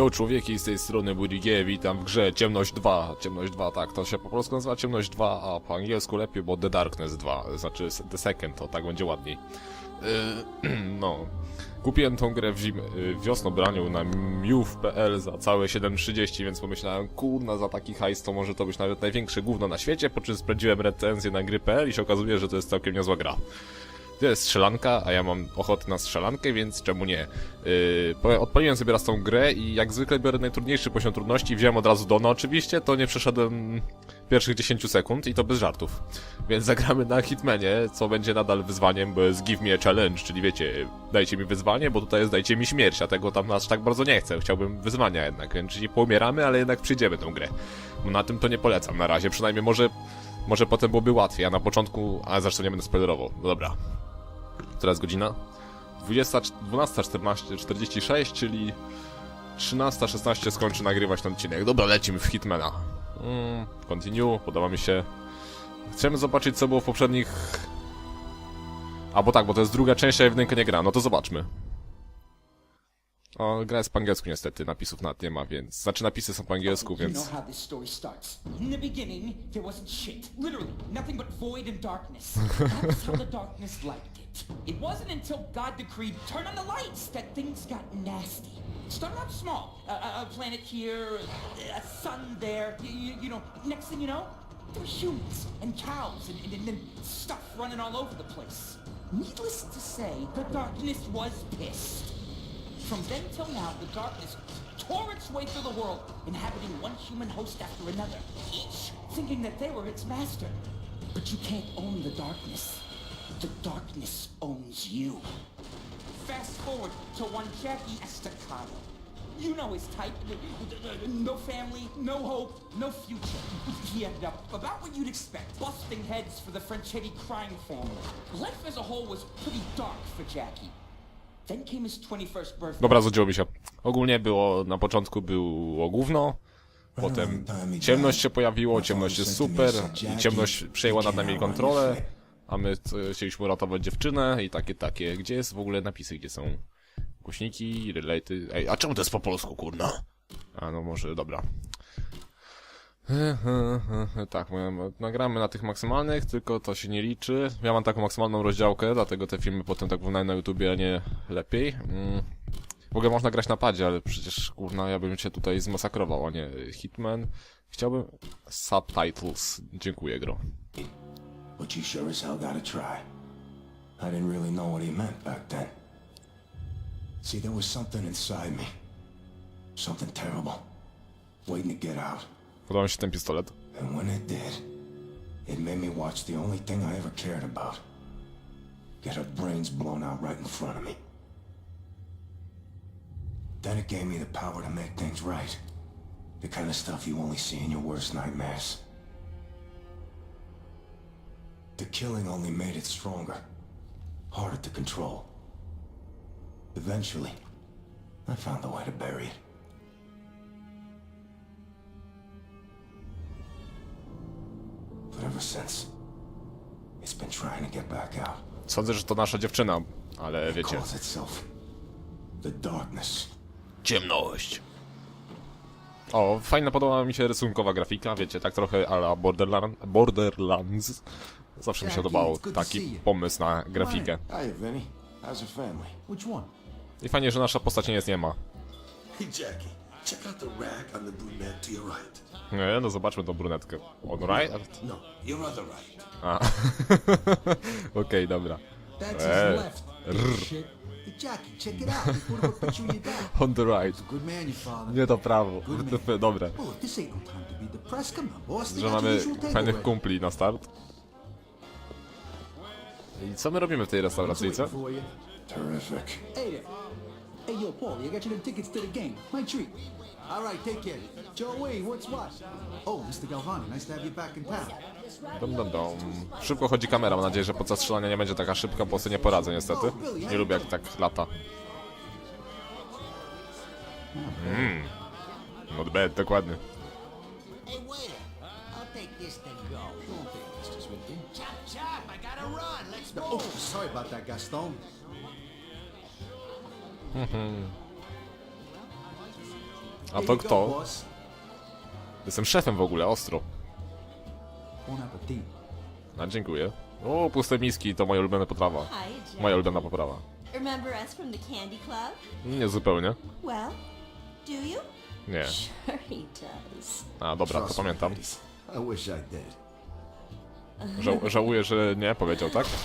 Yo człowieki z tej strony G, witam w grze Ciemność 2. Ciemność 2, tak, to się po polsku nazywa Ciemność 2, a po angielsku lepiej, bo The Darkness 2, znaczy The Second, to tak będzie ładniej. Yy, no. Kupiłem tą grę w zim, yy, w wiosnobraniu na move.pl za całe 7,30, więc pomyślałem, kurna, za taki hajs to może to być nawet największe gówno na świecie, po czym sprawdziłem recenzję na gry.pl i się okazuje, że to jest całkiem niezła gra. To jest strzelanka, a ja mam ochotę na strzelankę, więc czemu nie? Yy, odpaliłem sobie raz tą grę i jak zwykle biorę najtrudniejszy poziom trudności, wziąłem od razu Dona oczywiście, to nie przeszedłem pierwszych 10 sekund i to bez żartów. Więc zagramy na Hitmanie, co będzie nadal wyzwaniem, bo jest Give Me a Challenge, czyli wiecie, dajcie mi wyzwanie, bo tutaj jest dajcie mi śmierć, a tego tam aż tak bardzo nie chcę, chciałbym wyzwania jednak, więc czyli poumieramy, ale jednak przyjdziemy tą grę. No na tym to nie polecam na razie, przynajmniej może, może potem byłoby łatwiej, a na początku, a zresztą nie będę spoilerował, no dobra. Jest godzina? 20, 12.46, czyli 13.16 skończy nagrywać ten odcinek. Dobra, lecimy w Hitmana. Mm, continue, podoba mi się. Chcemy zobaczyć, co było w poprzednich... A, bo tak, bo to jest druga część, a jedynkę nie gra. No to zobaczmy. O, gra jest po angielsku niestety, napisów nawet nie ma, więc... Znaczy napisy są po angielsku, You więc... know how this story starts. In the beginning, there wasn't shit. Literally, nothing but void and darkness. That's how the darkness liked it. Wasn't until God decreed turn on the lights that things got nasty. It started out small. A, planet here, a sun there. You, you, know, next thing you know, there were humans and cows and, and, and then stuff running all over the place. Needless to say, the darkness was pissed. From then till now, the darkness tore its way through the world, inhabiting one human host after another, each thinking that they were its master. But you can't own the darkness. The darkness owns you. Fast forward to one Jackie Estacado. You know his type. No family, no hope, no future. He ended up about what you'd expect, busting heads for the Franchetti crime family. Life as a whole was pretty dark for Jackie. Then came his 21st birthday. Dobra, mi się. Ogólnie było, na początku było gówno, potem ciemność się pojawiło, ciemność jest super i ciemność przejęła nad nami kontrolę, a my chcieliśmy uratować dziewczynę i takie, takie. Gdzie jest w ogóle napisy, gdzie są głośniki, relaty? Ej, a czemu to jest po polsku, kurna? A no może, dobra. Tak, my nagramy na tych maksymalnych, tylko to się nie liczy. Ja mam taką maksymalną rozdziałkę, dlatego te filmy potem tak wyglądają na YouTubie, a nie lepiej. Mm. W ogóle można grać na padzie, ale przecież kurna, ja bym cię tutaj zmasakrował, a nie Hitman. Chciałbym subtitles. Dziękuję, gro. But you sure as hell gotta try. I didn't really know what he meant back then. See, there was something inside me. Something terrible. Waiting to get out. Podoba mi się ten pistolet. And when it did, it made me watch the only thing I ever cared about. Get her brains blown out right in front of me. Then it gave me the power to make things right. The kind of stuff you only see in your worst nightmares. The killing only made it stronger. Harder to control. Eventually, I found a way to bury it. But ever since, it's been trying to get back out. Sądzę, że to nasza dziewczyna, ale It wiecie. calls itself the darkness. Ciemność. O, fajna podoba mi się rysunkowa grafika, wiecie, tak trochę ala Borderland, Borderlands. Zawsze mi się podobał taki pomysł na grafikę. I fajnie, że nasza postać nie jest the on the your right. Nie, no zobaczmy tą brunetkę. On right? No, your other right. A. Okej, dobra. Jackie, check it out. Put your. On the right. Good man, your father. Nie to prawo. Dobre. Oh, no on, Że the mamy fajnych kumpli na start. I co my robimy w tej for you? Terrific. Hey there. Hey, yo, Paul, I got you tickets to the game. My treat. All right, take care. Joey, what's what? Oh, Mr. Galvani, nice to have you back in town. Dum, dum, dum. Szybko chodzi kamera, mam nadzieję, że podczas strzelania nie będzie taka szybka, bo sobie nie poradzę niestety. Nie lubię jak tak lata. Mmm. Not bad, dokładnie. Hey, waiter, this thing go. This, with you. Chop, chop, I gotta run. Let's Oh, move. sorry about that, Gaston. A to kto? Jestem szefem w ogóle, ostro. Bon appetit. A, dziękuję. O, puste miski to moja ulubiona potrawa. Hi, Jack. Moja ulubiona poprawa. Remember us from the Candy Club? Nie zupełnie. Well, do you? Nie. Sure he does. A, dobra, to pamiętam. I wish I did. Żał, żałuję, że nie powiedział, tak?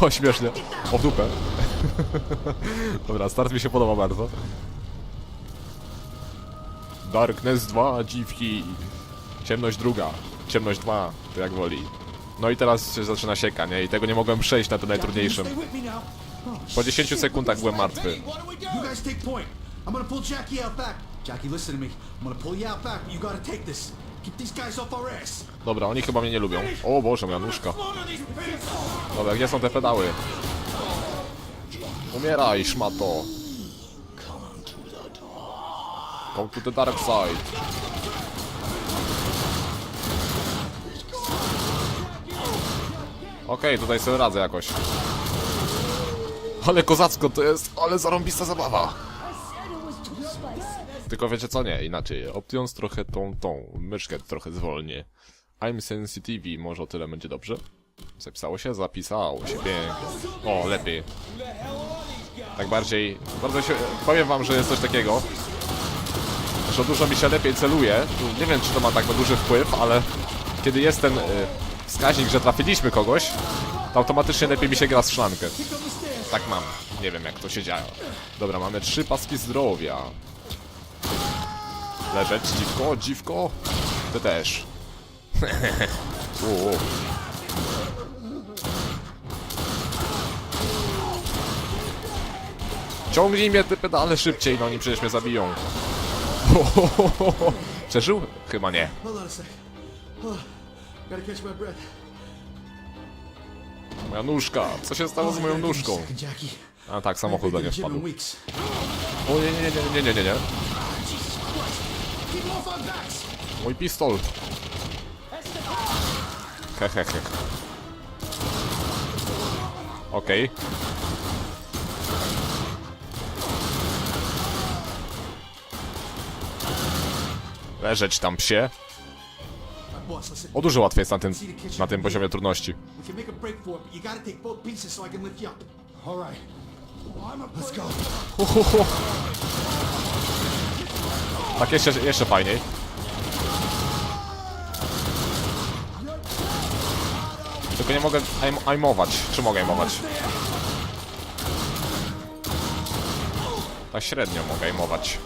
O, śmiesznie. O, w dupę. Dobra, start mi się podoba bardzo. Darkness 2, dziwki. Ciemność druga. Ciemność 2, to jak woli. No i teraz się zaczyna sieka, nie? I tego nie mogłem przejść na tym najtrudniejszym. Po 10 sekundach byłem martwy. You guys take point. I'm gonna pull Jackie out back. Jackie, listen to me. I'm gonna pull you out back, but you gotta take this. Keep these guys off our ass. Dobra, oni chyba mnie nie lubią. O Boże, moja nóżka. Dobra, gdzie są te pedały? Umieraj, szmato. Come to the dark side. Okej, tutaj sobie radzę jakoś. Ale kozacko to jest, ale zarąbista zabawa. Tylko wiecie co, nie, inaczej. Options trochę tą, tą, myszkę trochę zwolnię. I'm sensitive, może o tyle będzie dobrze. Zapisało się? Zapisało się, pięknie. O, lepiej. Tak bardziej, bardzo się, powiem wam, że jest coś takiego, że dużo mi się lepiej celuje. Nie wiem, czy to ma tak duży wpływ, ale kiedy jest ten y, wskaźnik, że trafiliśmy kogoś, to automatycznie lepiej mi się gra z szklankę. Tak mam. Nie wiem, jak to się dzieje. Dobra, mamy trzy paski zdrowia. Leżeć, dziwko, dziwko. Ty też. U. Ciągnij mnie te pedale szybciej, no oni przecież mnie zabiją. Przeżył? Chyba nie. Moja nóżka. Co się stało z moją nóżką? A tak, samochód do nie wpadł. O nie, nie, nie, nie, nie, nie, nie. Mój pistol. Hehehe. Okej. Leżeć tam psie. O dużo łatwiej jest na tym, na tym poziomie trudności. We can make Tak jeszcze, jeszcze fajniej. Tylko nie mogę aim, aimować. Czy mogę aimować? Tak średnio mogę aimować.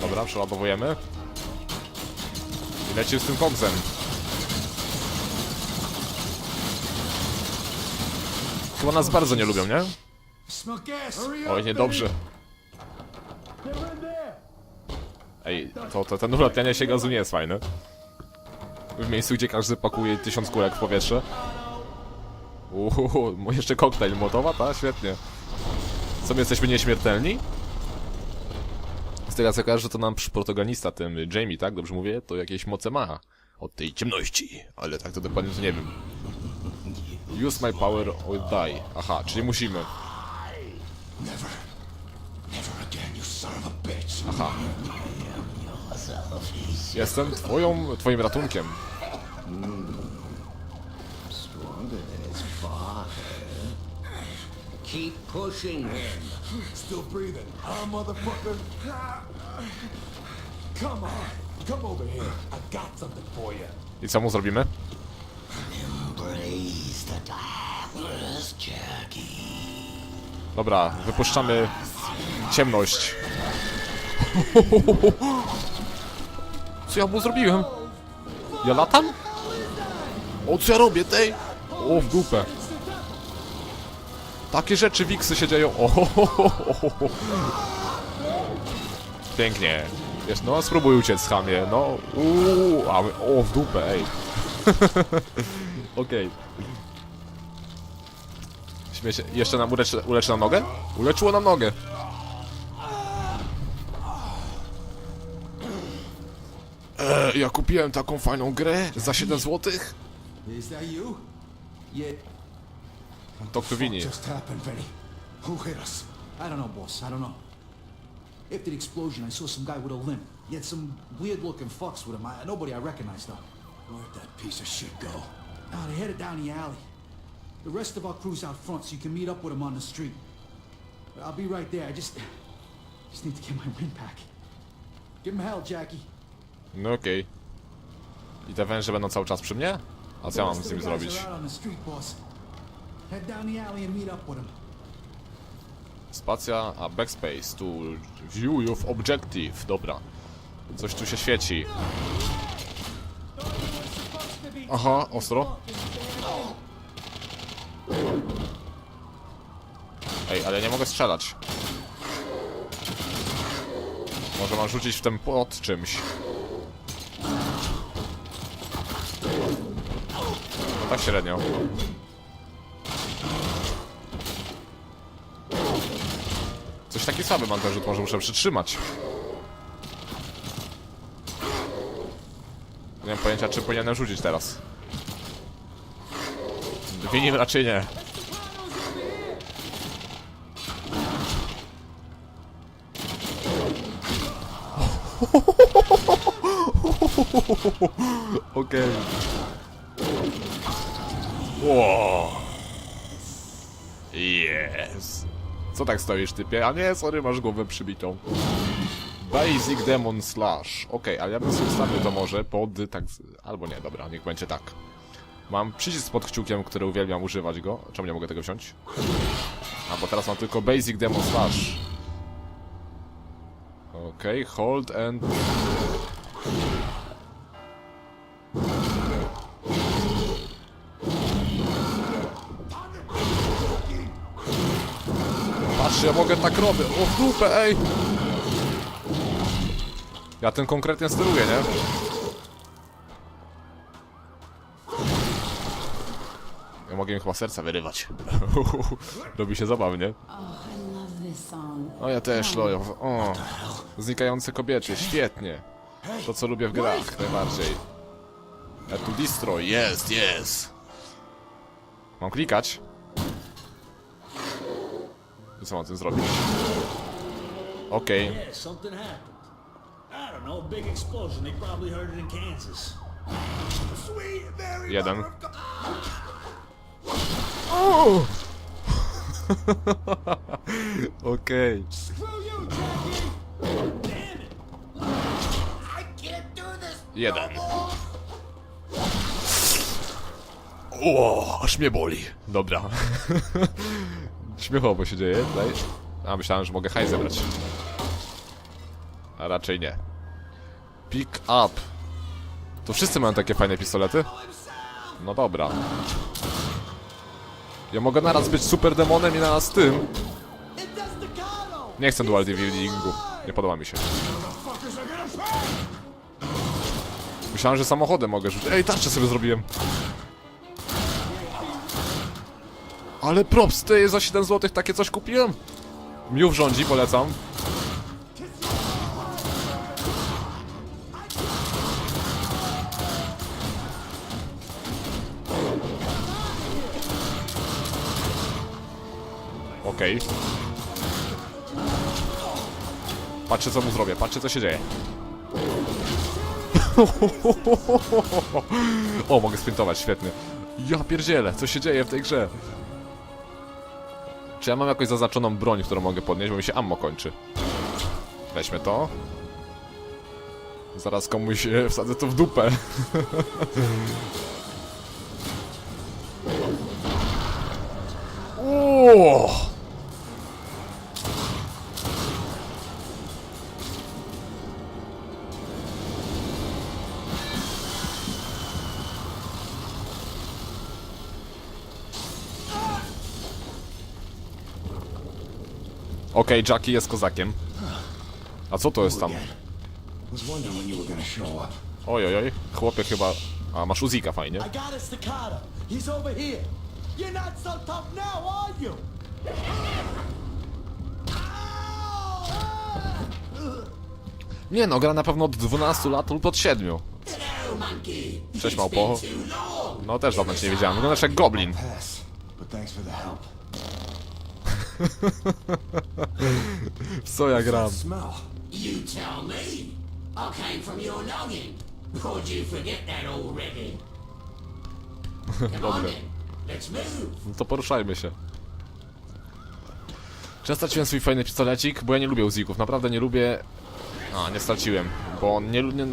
Dobra, przeładowujemy. I leci z tym koksem. Chyba nas bardzo nie lubią, nie? Oj, niedobrze. Ej, to, to ten ulatnianie się gazu nie jest fajne. W miejscu, gdzie każdy pakuje tysiąc kulek w powietrze. Uuu, jeszcze koktajl motowa, ta? Świetnie. Co, my jesteśmy nieśmiertelni? Z tego co kojarzę, to nam protagonista, ten Jamie, tak? Dobrze mówię? To jakieś moce ma. Od tej ciemności. Ale tak to dokładnie to nie wiem. Use my power or die. Aha, czyli musimy. Never. Never again, you son of a bitch. Aha. Jestem twoją, twoim ratunkiem. Keep pushing him. Still breathing, huh, motherfucker? Come on. Come over here. I got something for you. I co mu zrobimy? Dobra, wypuszczamy ciemność. Co ja mu zrobiłem? Ja latam? O, co ja robię, tej? O, w dupę. Takie rzeczy wiksy się dzieją. O, ho, ho, ho, ho, ho. Pięknie. Jest, no, spróbuj uciec, chamie. No, uuu, a, o, w dupę, ej. Okej. Śmiecie. Jeszcze nam uleczy, uleczy nam nogę? Uleczyło nam nogę. E, ja kupiłem taką fajną grę za 7 zł. Is that you? Yeah. To kto wini? Just happened, Vinny. Who hit us? I don't know, boss. I don't know. After the explosion, I saw some guy with a limp. He had some weird-looking fucks with him. I, nobody I recognized, though. Where'd that piece of shit go? Now they headed down the alley. The rest of our crew's out front, so you can meet up with them on the street. I'll be right there. I just, just need to get my wind back. Give him hell, Jackie. No okej. I te węże będą cały czas przy mnie? A co ja mam z nimi zrobić? Spacja, a backspace, tu view of objective, dobra. Coś tu się świeci. Aha, ostro. Ej, ale nie mogę strzelać. Może mam rzucić w ten płot czymś. Tak średnio. Coś taki słaby mam ten rzut, może muszę przytrzymać. Nie mam pojęcia, czy powinienem rzucić teraz. Winim raczej nie. Okej. Wow. Yes. Co tak stoisz, typie? A nie, sorry, masz głowę przybitą. Basic Demon Slash. Okej, ale ja bym sobie ustawił to może pod tak... Albo nie, dobra, niech będzie tak. Mam przycisk pod kciukiem, który uwielbiam używać go. Czemu nie mogę tego wziąć? A, bo teraz mam tylko Basic Demon Slash. Okej, hold and... tak robię. O w dupę, ej! Ja ten konkretnie steruję, nie? Ja mogę im chyba serca wyrywać. Robi się zabawnie. I love this song. O, ja też, Lojo. O, znikające kobiety, świetnie. To, co lubię w grach, najbardziej. A tu destroy, jest, jest. Mam klikać? Co mam tym zrobić? Okej. Yeah, something happened. I don't know, a big explosion. They probably heard it in Kansas. Sweet Mary Jeden. Mother of God. O! Okej. I can't do this. Jeden. O, aż mnie boli. Dobra. Śmiechowo się dzieje tutaj. A myślałem, że mogę hajs zebrać. A raczej nie. Pick up. To wszyscy mają takie fajne pistolety? No dobra. Ja mogę naraz być super demonem i naraz tym. Nie chcę dual wieldingu. Nie podoba mi się. Myślałem, że samochodem mogę rzucić. Ej, tarczę sobie zrobiłem. Ale props, ty za 7 zł takie coś kupiłem. Miów rządzi, polecam. Okej. Patrzcie co mu zrobię, patrzcie co się dzieje. O, mogę sprintować, świetnie. Ja pierdzielę, co się dzieje w tej grze? Czy ja mam jakąś zaznaczoną broń, którą mogę podnieść, bo mi się ammo kończy? Weźmy to. Zaraz komuś e, wsadzę to w dupę. Uuu. Okej, Jackie jest kozakiem. A co to jest tam? Oj, oj, oj. Chłopie chyba... A, masz Uzika, fajnie. Nie no, gra na pewno od 12 lat lub od 7. Cześć małpo. No też dawno cię nie wiedziałem. Wyglądasz jak goblin. But thanks for the help. Co ja gram? You tell me. I came from your did you forget that already? Come on then. Let's move. No to poruszajmy się. Czy ja straciłem swój fajny pistolecik? Bo ja nie lubię uzików, naprawdę nie lubię... A, nie straciłem, bo nie, lu- nie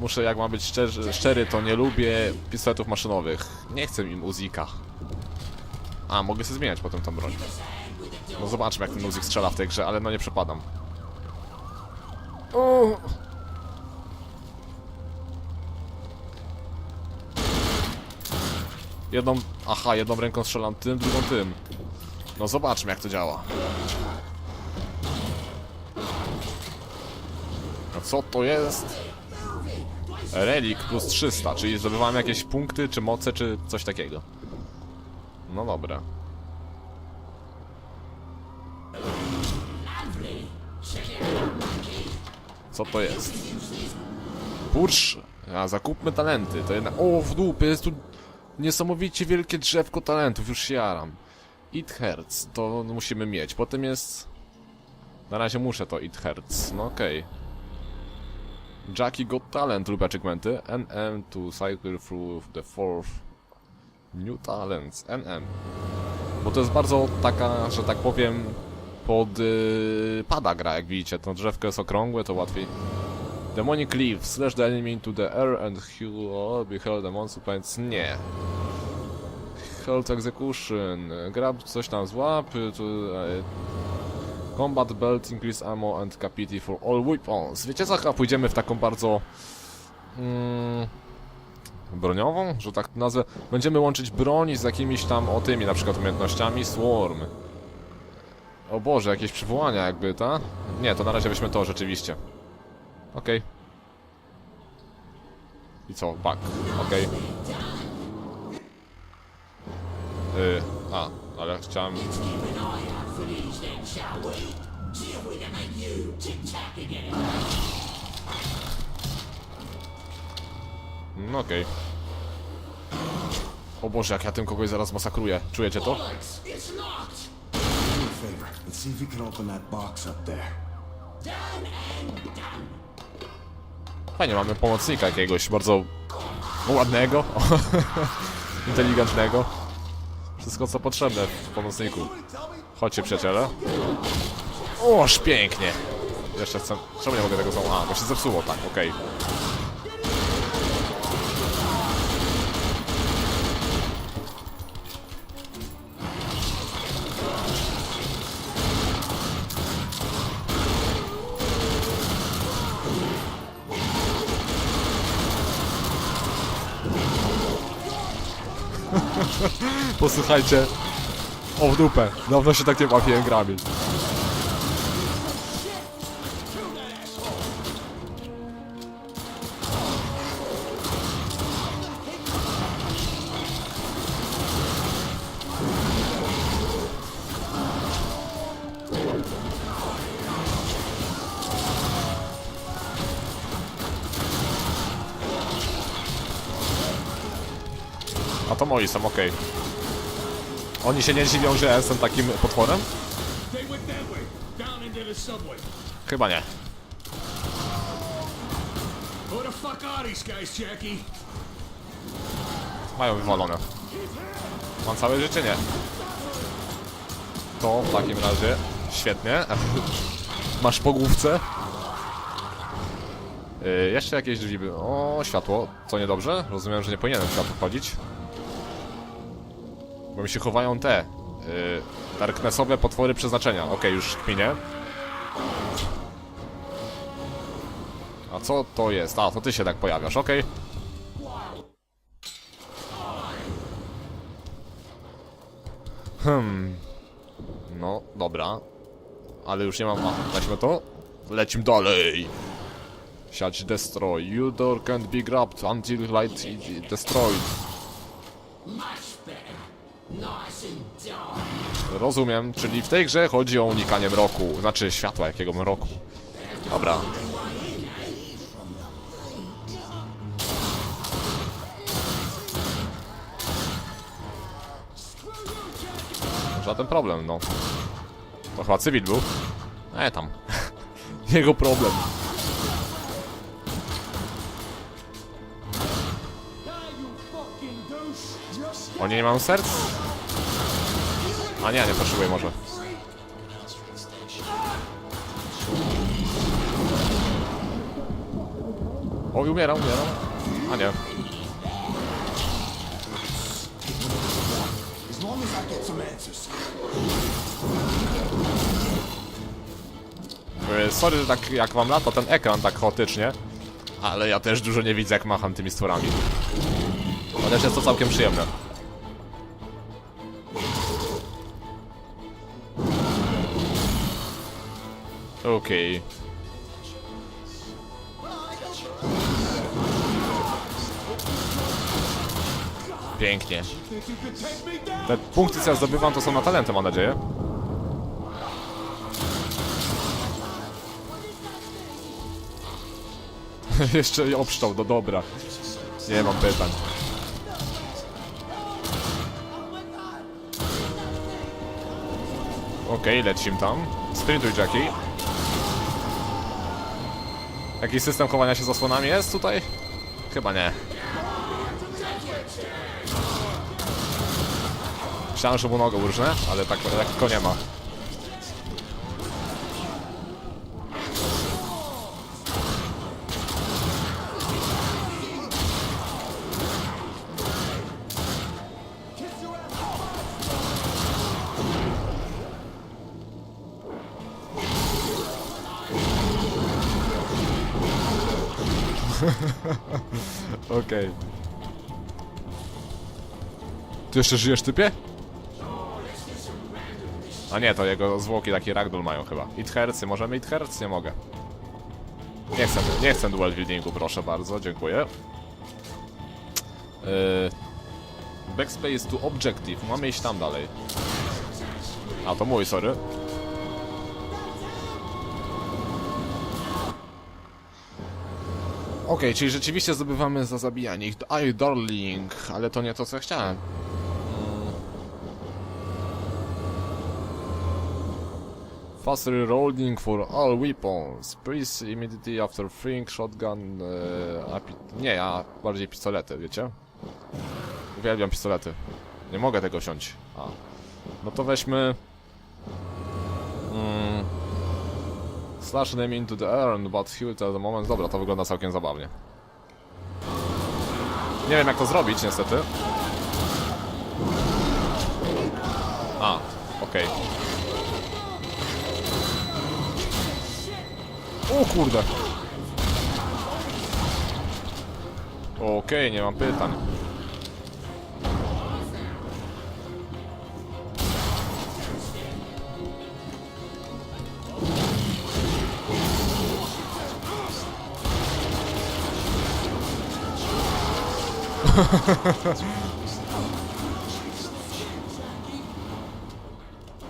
Muszę, jak mam być szczerzy, szczery, to nie lubię pistoletów maszynowych. Nie chcę im uzika. A, mogę sobie zmieniać potem tą broń. No zobaczmy, jak ten uzik strzela w tej grze, ale no nie przepadam. Jedną... Aha, jedną ręką strzelam tym, drugą tym. No zobaczmy jak to działa. No co to jest? Relik plus 300, czyli zdobywałem jakieś punkty, czy moce, czy coś takiego. No dobra. Co to jest? Bursz! A zakupmy talenty, to jednak... O, w dupie, jest tu niesamowicie wielkie drzewko talentów, już się jaram. It Hurts, to musimy mieć. Potem jest... Na razie muszę to It Hurts, no okej. Jackie Got Talent lub achievementy. NM to cycle through the fourth. New Talents, NM. Bo to jest bardzo taka, że tak powiem, pod yy, pada gra, jak widzicie. To drzewko jest okrągłe, to łatwiej. Demonic Leaf, slash the enemy into the air and he will be held the monster points. Nie. Health Execution, grab coś tam złap, to, e, Combat Belt, Increase Ammo and Capacity for all weapons. Wiecie co, chyba pójdziemy w taką bardzo... Mm, broniową, że tak nazwę. Będziemy łączyć broń z jakimiś tam o tymi na przykład umiejętnościami Swarm. O Boże, jakieś przywołania jakby, ta? Nie, to na razie weźmy to rzeczywiście. Okej. I co? Back. Okej. Y, a, ale chciałem... No okej. O Boże, jak ja tym kogoś zaraz masakruję. Czujecie to? Bollocks! It's locked! Do me a favor and see if you can open that box up there. Done and done. Fajnie, mamy pomocnika jakiegoś bardzo ładnego, inteligentnego. Wszystko co potrzebne w pomocniku. Chodźcie przyjaciele. Oż pięknie. Jeszcze chcę... Czemu nie mogę tego znowu? A, bo się zepsuło, tak, okej. Posłuchajcie. O w dupę. Dawno się tak nie bawiłem grami. Moi są, okej. Oni się nie dziwią, że ja jestem takim potworem? Chyba nie. Mają wywalone. Mam całe życie nie. To w takim razie. Świetnie. Masz po główce. Yy, jeszcze jakieś drzwi by... O, światło. Co niedobrze? Rozumiem, że nie powinienem światło wchodzić. Bo mi się chowają te... Yy, darknessowe potwory przeznaczenia. Okej, już kminie. A co to jest? A, to ty się tak pojawiasz, okej. Hmm. No, dobra. Ale już nie mam... A, weźmy to. Lecimy dalej. Siać destroy. You door can't be grabbed until light is destroyed. Rozumiem, czyli w tej grze chodzi o unikanie mroku. Znaczy światła jakiego mroku. Dobra. Żaden problem, no. To chyba cywil był. E, tam. Jego problem. O nie, mam serc? A nie, nie potrzebuję może. O, umieram, umieram. A nie. E, Sorry, że tak jak wam lata ten ekran tak chaotycznie, ale ja też dużo nie widzę jak macham tymi stworami. Chociaż jest to całkiem przyjemne. Okej. Pięknie. Te punkty, co ja zdobywam, to są na talenty, mam nadzieję. Jeszcze obszczał, no dobra. Nie mam pytań. Okej, lecimy tam. Sprintuj, Jackie. Jakiś system chowania się z osłonami jest tutaj? Chyba nie. Myślałem, że mu nogę urżnę, ale tak lekko nie ma. Okej. Ty jeszcze żyjesz, typie? A nie, to jego zwłoki taki ragdoll mają chyba. It hercy, możemy it herc? Nie mogę. Nie chcę, nie chcę dual wieldingu, proszę bardzo, dziękuję. Yy, backspace to objective, mamy iść tam dalej. A, to mój, sorry. Okej, czyli rzeczywiście zdobywamy za zabijanie ich. Aj, darling, ale to nie to, co chciałem. Fast reloading for all weapons. Please immediately after freeing shotgun. Pi- nie, ja bardziej pistolety, wiecie? Uwielbiam pistolety. Nie mogę tego wziąć. A. No to weźmy. Slash them into the air but heal at the moment. Dobra, to wygląda całkiem zabawnie. Nie wiem jak to zrobić niestety. A, okej. O kurde. Okej, nie mam pytań.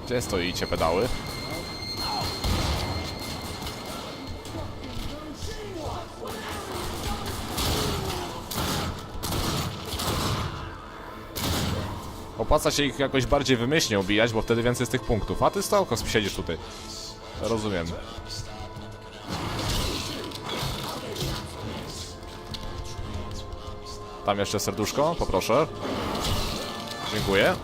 Gdzie stoicie pedały? Opłaca się ich jakoś bardziej wymyślnie ubijać, bo wtedy więcej z tych punktów. A ty stałko siedzisz tutaj. Rozumiem. Tam jeszcze serduszko, poproszę. Dziękuję.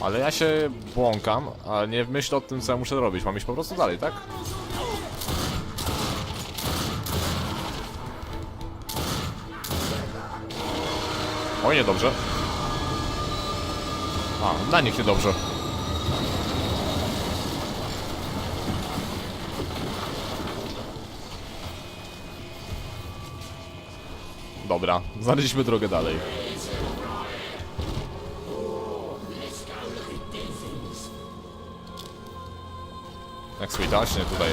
Ale ja się błąkam, ale nie myślę o tym, co ja muszę robić. Mam iść po prostu dalej, tak? Oj, niedobrze. A, dla nich niedobrze. Dobra, znaleźliśmy drogę dalej. Jak słychać, tutaj.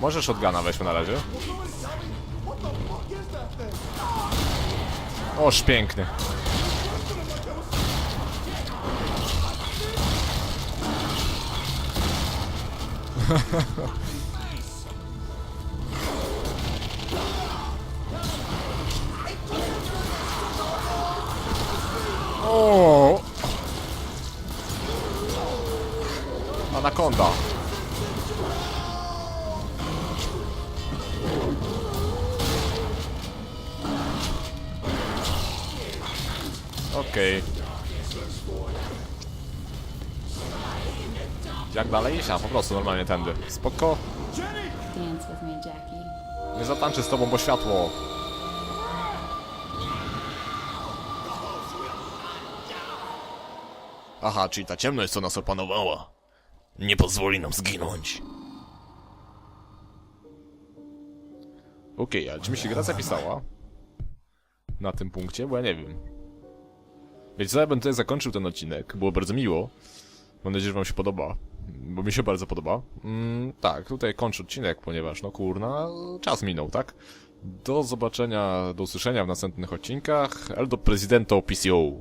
Może shotguna weźmy na razie. Oż piękny. o! Anakonda. Okej. Jak dalej iść? A, po prostu normalnie tędy. Spoko. Dance with me, Jackie. Nie zatańczę z tobą, bo światło. Aha, czyli ta ciemność, co nas opanowała, nie pozwoli nam zginąć. Okej, ale czy mi się gra zapisała? Na tym punkcie? Bo ja nie wiem. Co, ja bym tutaj zakończył ten odcinek. Było bardzo miło. Mam nadzieję, że wam się podoba. Bo mi się bardzo podoba. Mm, tak, tutaj kończę odcinek, ponieważ no kurna, czas minął, tak? Do zobaczenia, do usłyszenia w następnych odcinkach. El do Presidento PCO.